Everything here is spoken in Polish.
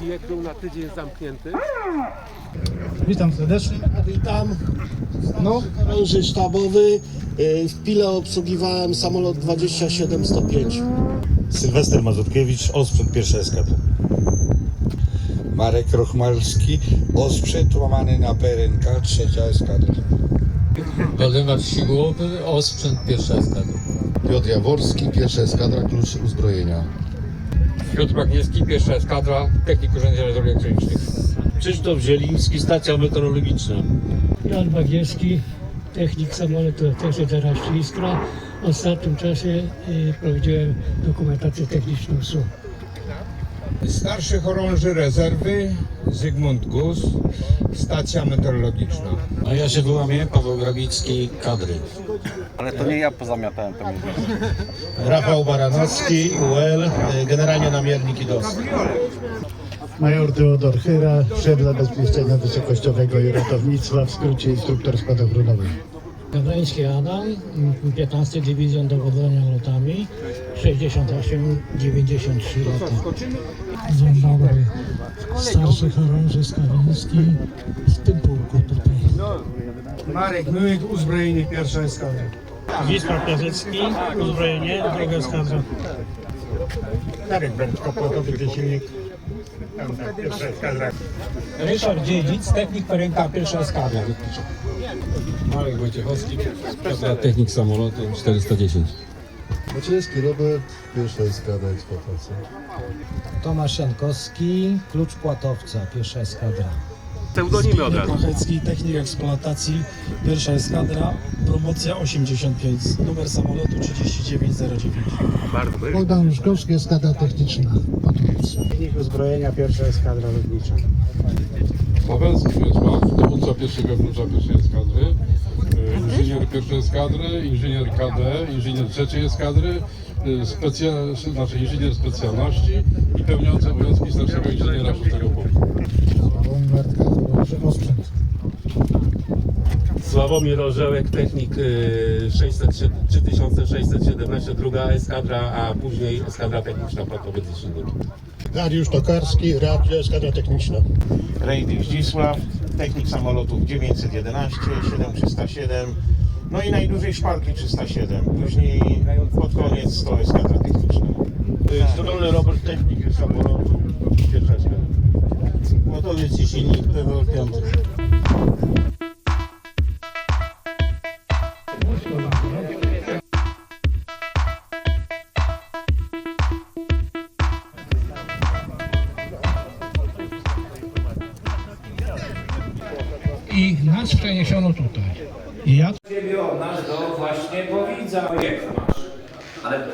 Kijek był na tydzień zamknięty. Witam serdecznie. Witam. No. Chorąży sztabowy. Y, W Pile obsługiwałem samolot 2705. Sylwester Mazurkiewicz, osprzęt pierwsza eskadra. Marek Rochmalski, osprzęt łamany na PRNK, trzecia eskadra. Waldemar Sigłowy, osprzęt pierwsza eskadra. Piotr Jaworski, pierwsza eskadra, klucz uzbrojenia. Piotr Bagniewski, pierwsza eskadra, technik urządzeń elektronicznych. Krzysztof Zieliński, stacja meteorologiczna. Jan Bagiewski, technik samolotu TC-11 Iskra. W ostatnim czasie y, prowadziłem dokumentację techniczną SU. Starszy chorąży rezerwy, Zygmunt Gus, stacja meteorologiczna. A ja się wyłamię, Paweł Grabicki, kadry. Ale to nie ja pozamiatałem to miejsce. Rafał Baranowski, UL, generalnie namiernik i DOS. Major Teodor Chyra, szef zabezpieczenia wysokościowego i ratownictwa, w skrócie instruktor spadochronowy. Gawrański Adam, 15 Dywizjon Dowodzenia Lotami, 68-93 lata. Dzień dobry, starszy chorąży Skawiński, w tym pułku tutaj. Marek Myłyk, uzbrojenie pierwsza eskadra. Wisła Piasecki, uzbrojenie, druga skadra. Darek Bertko, płotowy silnik. Pierwsza eskadra. Ryszard Dziedzic, technik PRNK, pierwsza eskadra. Marek Wojciechowski, technik samolotu 410. Maciejski Robert, pierwsza eskadra eksploatacji. Tomasz Jankowski, klucz płatowca, pierwsza eskadra. Pseudonimy od razu. Technik eksploatacji, pierwsza eskadra, promocja 85, numer samolotu 3909. Bardzo dobry. Bogdan eskadra techniczna. Technik uzbrojenia pierwsza eskadra lotnicza. Pawełski Wiesław, dowódca pierwszego klucza pierwszej eskadry, inżynier pierwszej eskadry, inżynier KD, inżynier trzeciej eskadry, e, specja, znaczy inżynier specjalności i pełniący obowiązki starszego inżyniera szóstego pułku. Osprzęt. Sławomir Orzełek, technik y, 600, 3617, druga eskadra, a później eskadra techniczna Płatowiec. Dariusz Tokarski, radio eskadra techniczna. Rejdy Zdzisław, technik samolotów 911, 7307, no i najdłużej szparki 307. Później pod koniec to eskadra techniczna. Zdolny Robert, technik eskadra. Płotowiec i silnik, PWL 5. I nas przeniesiono tutaj. I ja Ciebie od nas do właśnie powidza. Jak masz? Ale